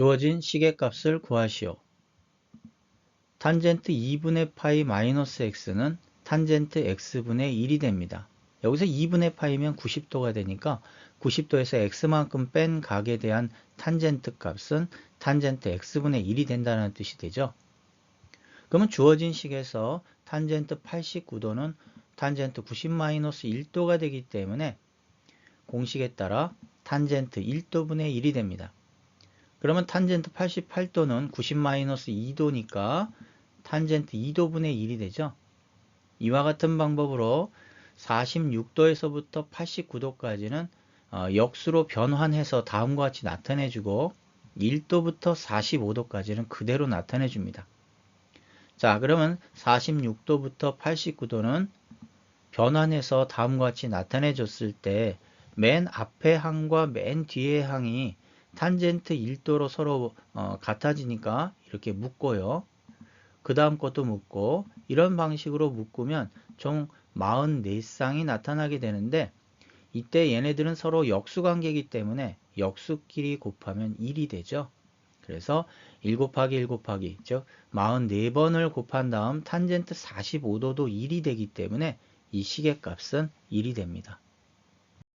주어진 시계값을 구하시오. 탄젠트 2분의 파이 마이너스 x는 탄젠트 x분의 1이 됩니다. 여기서 2분의 파이면 90도가 되니까 90도에서 x만큼 뺀 각에 대한 탄젠트 값은 탄젠트 x분의 1이 된다는 뜻이 되죠. 그러면 주어진 식에서 탄젠트 89도는 탄젠트 90-1도가 되기 때문에 공식에 따라 탄젠트 1도분의 1이 됩니다. 그러면 탄젠트 88도는 90-2도니까 탄젠트 2도분의 1이 되죠. 이와 같은 방법으로 46도에서부터 89도까지는 어, 역수로 변환해서 다음과 같이 나타내주고 1도부터 45도까지는 그대로 나타내줍니다. 자 그러면 46도부터 89도는 변환해서 다음과 같이 나타내 줬을 때 맨 앞에 항과 맨 뒤의 항이 탄젠트 1도로 서로 어, 같아지니까 이렇게 묶고요. 그 다음 것도 묶고 이런 방식으로 묶으면 총 44쌍이 나타나게 되는데 이때 얘네들은 서로 역수관계이기 때문에 역수끼리 곱하면 1이 되죠. 그래서 1 곱하기 1 곱하기 즉 44번을 곱한 다음 탄젠트 45도도 1이 되기 때문에 이 시계값은 1이 됩니다.